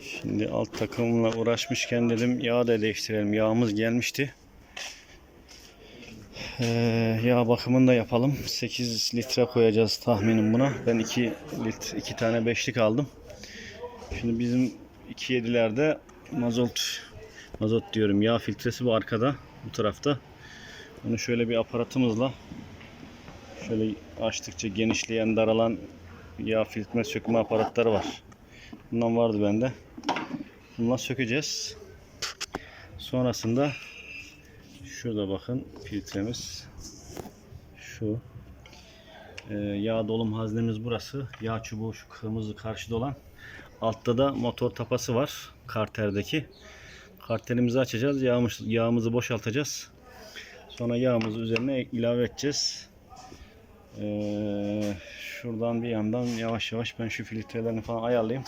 Şimdi alt takımla uğraşmışken dedim yağ da değiştirelim. Yağımız gelmişti. Ee, yağ bakımını da yapalım. 8 litre koyacağız tahminim buna. Ben 2 litre 2 tane beşlik aldım. Şimdi bizim 2.7'lerde mazot mazot diyorum yağ filtresi bu arkada bu tarafta. Bunu şöyle bir aparatımızla şöyle açtıkça genişleyen daralan yağ filtre sökme aparatları var. Bundan vardı bende. Bununla sökeceğiz. Sonrasında şurada bakın filtremiz şu Ee, yağ dolum haznemiz burası. Yağ çubuğu şu kırmızı karşıda olan. Altta da motor tapası var. Karterdeki. Karterimizi açacağız. Yağımız, yağımızı boşaltacağız. Sonra yağımızı üzerine ilave edeceğiz. Ee, şuradan bir yandan yavaş yavaş ben şu filtrelerini falan ayarlayayım.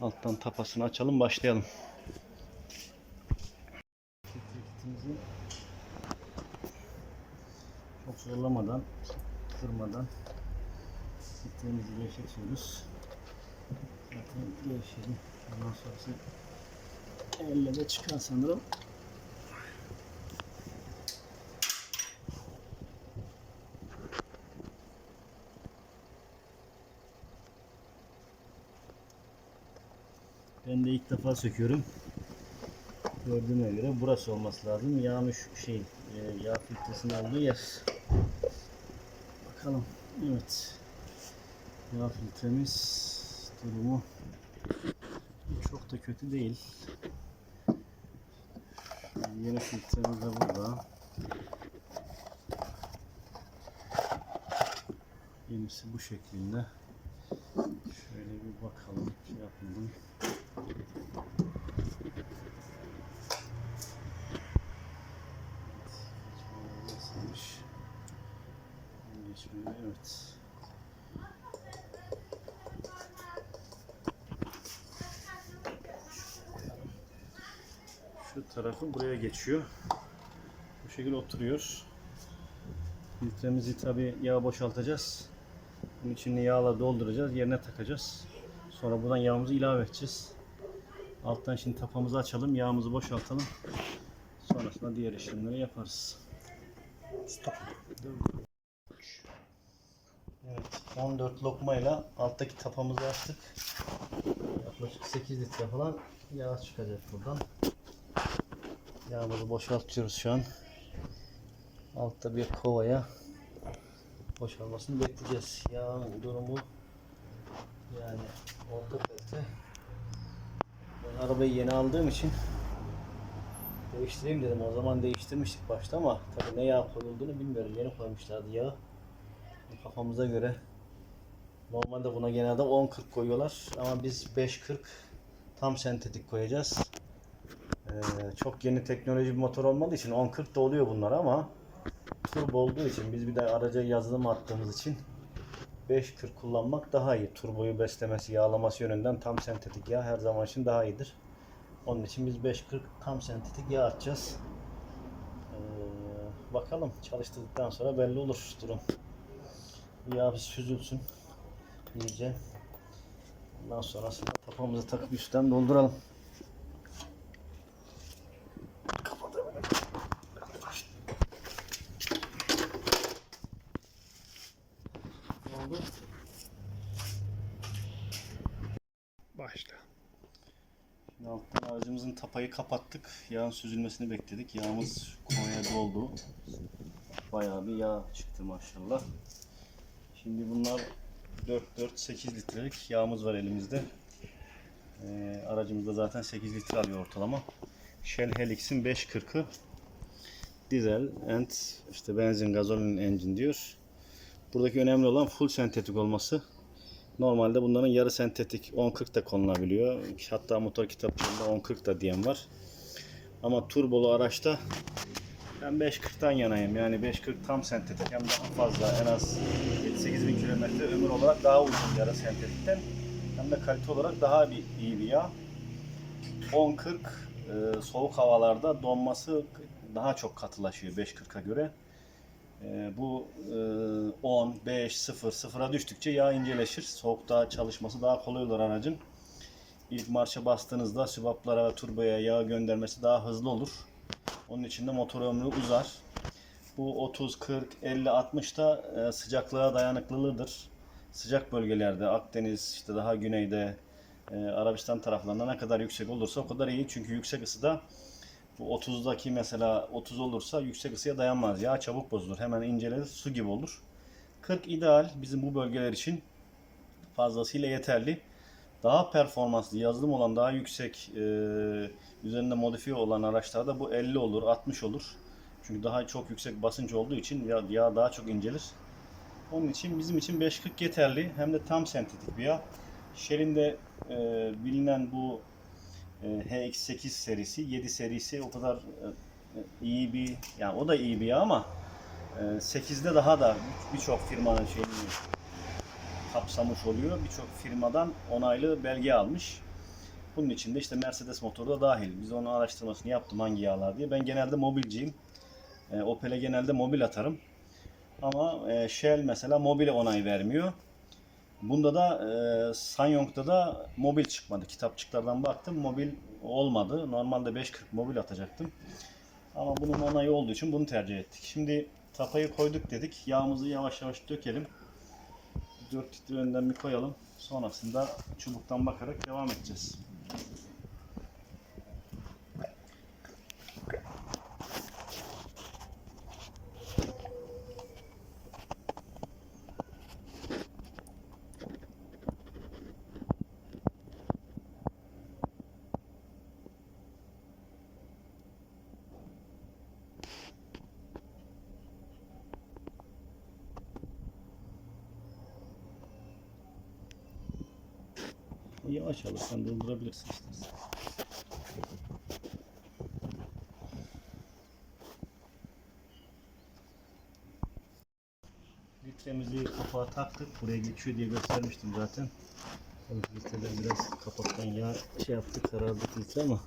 Alttan tapasını açalım başlayalım. Çok zorlamadan, kırmadan filtremizi gevşetiyoruz. Zaten gevşedi. Ondan sonrası elle de çıkar sanırım. De ilk defa söküyorum. Gördüğüme göre burası olması lazım. Yağmış şey, e, yağ filtresinin olduğu yer. Bakalım. Evet. Yağ filtremiz durumu çok da kötü değil. Yeni filtremiz de burada. Yenisi bu şeklinde. Şöyle bir bakalım. Şey yapmadım. Evet. Şu tarafı buraya geçiyor. Bu şekilde oturuyor. Filtremizi tabi yağ boşaltacağız. Bunun içini yağla dolduracağız. Yerine takacağız. Sonra buradan yağımızı ilave edeceğiz. Alttan şimdi tapamızı açalım. Yağımızı boşaltalım. Sonrasında diğer işlemleri yaparız. Evet, 14 lokmayla alttaki tapamızı açtık. Yaklaşık 8 litre falan yağ çıkacak buradan. Yağımızı boşaltıyoruz şu an. Altta bir kovaya boşalmasını bekleyeceğiz. Yağın durumu yani orta kalite. Arabayı yeni aldığım için değiştireyim dedim. O zaman değiştirmiştik başta ama tabii ne yağ koyulduğunu bilmiyorum. Yeni koymuşlardı yağı. Kafamıza göre normalde buna genelde 10-40 koyuyorlar ama biz 5-40 tam sentetik koyacağız. Ee, çok yeni teknoloji bir motor olmadığı için 10-40 da oluyor bunlar ama turbo olduğu için biz bir de araca yazılım attığımız için 5-40 kullanmak daha iyi. Turboyu beslemesi, yağlaması yönünden tam sentetik yağ her zaman için daha iyidir. Onun için biz 5-40 tam sentetik yağ atacağız. Ee, bakalım çalıştırdıktan sonra belli olur durum. Yağ bir süzülsün iyice. Ondan sonrasında tapamızı takıp üstten dolduralım. Başla. Şimdi alttan aracımızın tapayı kapattık. Yağın süzülmesini bekledik. Yağımız kovaya doldu. Bayağı bir yağ çıktı maşallah. Şimdi bunlar 4-4-8 litrelik yağımız var elimizde. Ee, aracımızda zaten 8 litre alıyor ortalama. Shell Helix'in 540'ı dizel and işte benzin gazolin engine diyor. Buradaki önemli olan full sentetik olması. Normalde bunların yarı sentetik 10-40 da konulabiliyor. Hatta motor kitapçığında 10-40 da diyen var. Ama turbolu araçta ben 5.40'tan yanayım. Yani 5.40 tam sentetik hem daha fazla en az 7-8 bin kilometre ömür olarak daha uzun yarı sentetikten hem de kalite olarak daha bir, iyi bir yağ. 10.40 e, soğuk havalarda donması daha çok katılaşıyor 5.40'a göre. E, bu e, 10, 5, 0, 0'a düştükçe yağ inceleşir. Soğukta çalışması daha kolay olur aracın. ilk marşa bastığınızda sübaplara ve turboya yağ göndermesi daha hızlı olur. Onun için de motor ömrü uzar. Bu 30, 40, 50, 60 da e, sıcaklığa dayanıklılığıdır. Sıcak bölgelerde Akdeniz, işte daha güneyde, e, Arabistan taraflarında ne kadar yüksek olursa o kadar iyi. Çünkü yüksek ısıda bu 30'daki mesela 30 olursa yüksek ısıya dayanmaz. Yağ çabuk bozulur. Hemen incelenir, su gibi olur. 40 ideal bizim bu bölgeler için fazlasıyla yeterli. Daha performanslı, yazılım olan daha yüksek, e, üzerinde modifiye olan araçlarda bu 50 olur, 60 olur. Çünkü daha çok yüksek basınç olduğu için yağ, yağ daha çok incelir. Onun için bizim için 540 yeterli. Hem de tam sentetik bir yağ. Shell'in de e, bilinen bu HX8 serisi, 7 serisi o kadar e, e, iyi bir, yani o da iyi bir yağ ama e, 8'de daha da birçok firmanın şeyini kapsamış oluyor. Birçok firmadan onaylı belge almış. Bunun için de işte Mercedes motoru da dahil. Biz onun araştırmasını yaptım hangi yağlar diye. Ben genelde mobilciyim. E, Opel'e genelde mobil atarım. Ama e, Shell mesela mobile onay vermiyor. Bunda da e, Sanyong'da da mobil çıkmadı. Kitapçıklardan baktım mobil olmadı. Normalde 5.40 mobil atacaktım. Ama bunun onayı olduğu için bunu tercih ettik. Şimdi tapayı koyduk dedik. Yağımızı yavaş yavaş dökelim. 4 litre önden bir koyalım. Sonrasında çubuktan bakarak devam edeceğiz. Yavaş alırsan doldurabilirsin istersen. Litremizi kapağa taktık. Buraya geçiyor diye göstermiştim zaten. Tabii filtreden biraz kapaktan yağ şey yaptık, karardı filtre ama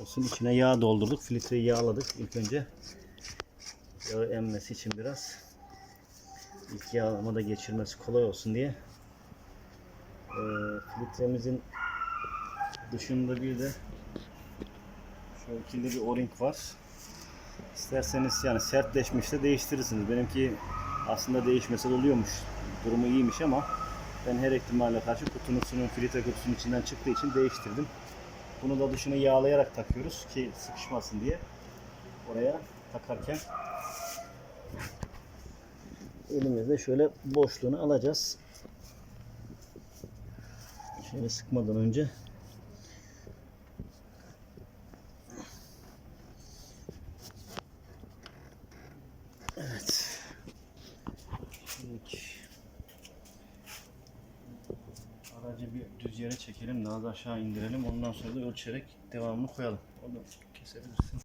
olsun içine yağ doldurduk. Filtreyi yağladık ilk önce. Yağı emmesi için biraz. İlk yağlamada geçirmesi kolay olsun diye. Ee, filtremizin dışında bir de şöyle bir o-ring var. İsterseniz yani sertleşmişse değiştirirsiniz. Benimki aslında değişmese de oluyormuş. Durumu iyiymiş ama ben her ihtimale karşı kutunun filtre kutusunun içinden çıktığı için değiştirdim. Bunu da dışını yağlayarak takıyoruz ki sıkışmasın diye. Oraya takarken elimizde şöyle boşluğunu alacağız. Şöyle sıkmadan önce Evet. Şimdi aracı bir düz yere çekelim daha da aşağı indirelim ondan sonra da ölçerek devamını koyalım. Onu kesebilirsin.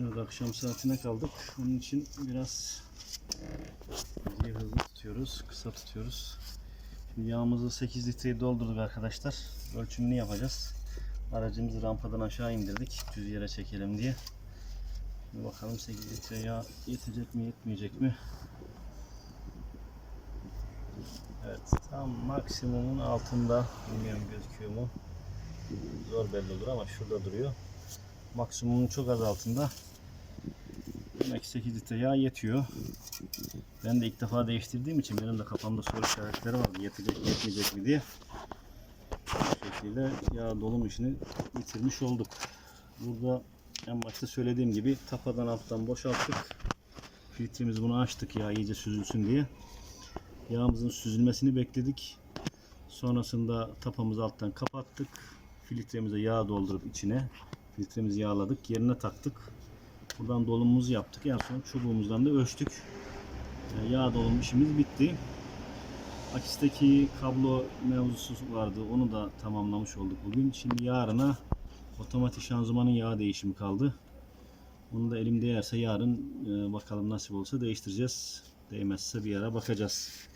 Evet akşam saatine kaldık. Onun için biraz hızlı tutuyoruz, kısa tutuyoruz. Yağımızı 8 litreye doldurduk arkadaşlar. Ölçümünü yapacağız. Aracımızı rampadan aşağı indirdik. Düz yere çekelim diye. Şimdi bakalım 8 litre yağ yetecek mi yetmeyecek mi? Evet tam maksimumun altında. Bilmiyorum gözüküyor mu? Zor belli olur ama şurada duruyor. Maksimumun çok az altında. Demek ki 8 litre yağ yetiyor. Ben de ilk defa değiştirdiğim için benim de kafamda soru işaretleri vardı. Yetecek mi yetmeyecek mi diye. Bu şekilde yağ dolum işini bitirmiş olduk. Burada en başta söylediğim gibi tapadan alttan boşalttık. Filtremizi bunu açtık yağ iyice süzülsün diye. Yağımızın süzülmesini bekledik. Sonrasında tapamızı alttan kapattık. Filtremize yağ doldurup içine filtremizi yağladık. Yerine taktık. Buradan dolumumuzu yaptık. En son çubuğumuzdan da ölçtük. Yani Yağ dolum işimiz bitti. Akisteki kablo mevzusu vardı. Onu da tamamlamış olduk bugün. Şimdi yarına otomatik şanzımanın yağ değişimi kaldı. Onu da elim değerse yarın e, bakalım nasip olsa değiştireceğiz. Değmezse bir ara bakacağız.